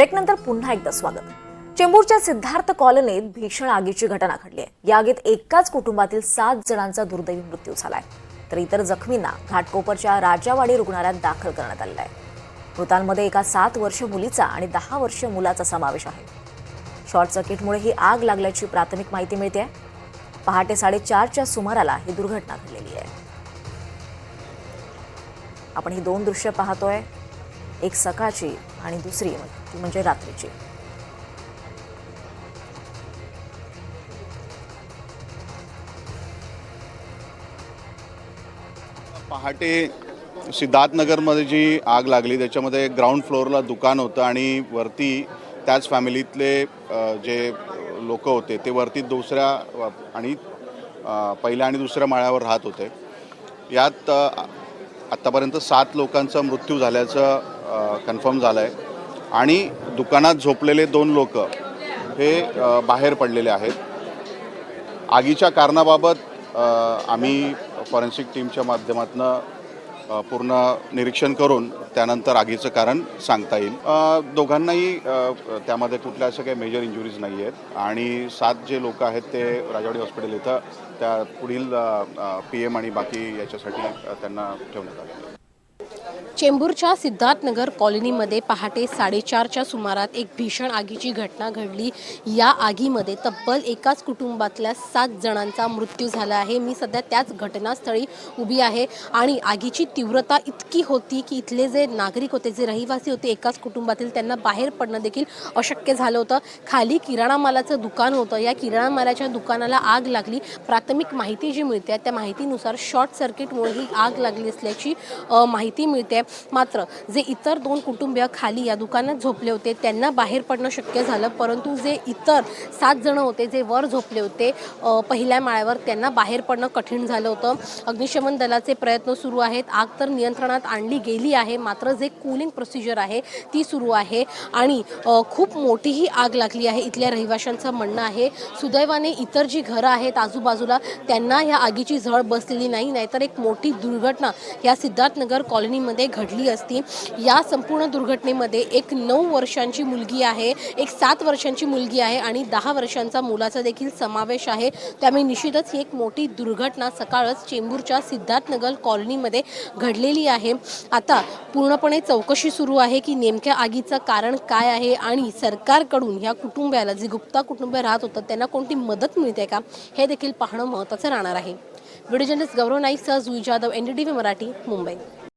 ब्रेकनंतर पुन्हा एकदा स्वागत. चेंबूरच्या सिद्धार्थ कॉलनीत भीषण आगीची घटना घडली आहे. या आगीत एकाच कुटुंबातील सात जणांचा दुर्दैवी मृत्यू झालाय. तर इतर जखमींना घाटकोपरच्या राजावाडी रुग्णालयात दाखल करण्यात आलेला आहे. मृतांमध्ये एका सात वर्ष मुलीचा आणि दहा वर्ष मुलाचा समावेश आहे. शॉर्ट सर्किटमुळे ही आग लागल्याची प्राथमिक माहिती मिळते. पहाटे साडेचारच्या सुमाराला ही दुर्घटना घडलेली आहे. आपण ही दोन दृश्य पाहतोय. एक सकाळची आणि दुसरी म्हणजे, ती म्हणजे रात्रीची. पहाटे सिद्धार्थनगरमध्ये जी आग लागली त्याच्यामध्ये ग्राउंड फ्लोअरला दुकान होतं आणि वरती त्याच फॅमिलीतले जे लोक होते ते वरती दुसऱ्या आणि पहिल्या आणि दुसऱ्या माळ्यावर राहत होते. यात आत्तापर्यंत सात लोकांचा मृत्यू झाल्याचं कन्फर्म झालं आहे आणि दुकानात झोपलेले दोन लोक हे बाहेर पडलेले आहेत. आगीच्या कारणाबाबत आम्ही फॉरेन्सिक टीमच्या माध्यमातून पूर्ण निरीक्षण करून त्यानंतर आगीचं कारण सांगता येईल. दोघांनाही त्यामध्ये कुठल्या असं काही मेजर इंजुरीज नाही आहेत आणि सात जे लोक आहेत ते राजवाडी हॉस्पिटल इथं त्या पुढील पी एम आणि बाकी याच्यासाठी त्यांना ठेवण्यात आलं चेंबूरच्या सिद्धार्थनगर कॉलनीमध्ये पहाटे साडेचारच्या सुमारात एक भीषण आगीची घटना घडली. या आगीमध्ये तब्बल एकाच कुटुंबातल्या सात जणांचा मृत्यू झाला आहे. मी सध्या त्याच घटनास्थळी उभी आहे आणि आगीची तीव्रता इतकी होती की इथले जे नागरिक होते जे रहिवासी होते एकाच कुटुंबातील त्यांना बाहेर पडणं देखील अशक्य झालं होतं. खाली किराणा मालाचं दुकान होतं. या किराणा मालाच्या दुकानाला आग लागली. प्राथमिक माहिती जी मिळते त्या माहितीनुसार शॉर्ट सर्किटमुळे ही आग लागली असल्याची माहिती मिळते. मात्र जे इतर दोन कुटुंबीय खाली या दुकानात झोपले होते त्यांना बाहेर पडणं शक्य झालं परंतु जे इतर सात जण होते जे वर झोपले होते पहिल्या माळ्यावर त्यांना बाहेर पडणं कठीण झालं होतं. अग्निशमन दलाचे प्रयत्न सुरू आहेत. आग तर नियंत्रणात आणली गेली आहे मात्र जे कूलिंग प्रोसिजर आहे ती सुरू आहे. आणि खूप मोठीही आग लागली आहे इथल्या रहिवाशांचं म्हणणं आहे सुदैवाने इतर जी घरं आहेत आजूबाजूला त्यांना या आगीची झळ बसलेली नाही नाहीतर एक मोठी दुर्घटना या सिद्धार्थनगर कॉलनीमध्ये घडली असती. या संपूर्ण दुर्घटनेमध्ये एक नऊ वर्षांची मुलगी आहे एक सात वर्षांची मुलगी आहे आणि दहा वर्षांचा मुलाचा देखील समावेश आहे. त्यामुळे निश्चितच ही एक मोठी दुर्घटना सकाळच चेंबूरच्या सिद्धार्थनगर कॉलनीमध्ये घडलेली आहे. आता पूर्णपणे चौकशी सुरू आहे की नेमक्या आगीचं कारण काय आहे आणि सरकारकडून ह्या कुटुंबियाला जे गुप्ता कुटुंब राहत होतं त्यांना कोणती मदत मिळते का हे देखील पाहणं महत्त्वाचं राहणार आहे. व्हिडिओ जर्नलिस्ट गौरव नाईक सह Juee Jadhav N D T V Marathi Mumbai.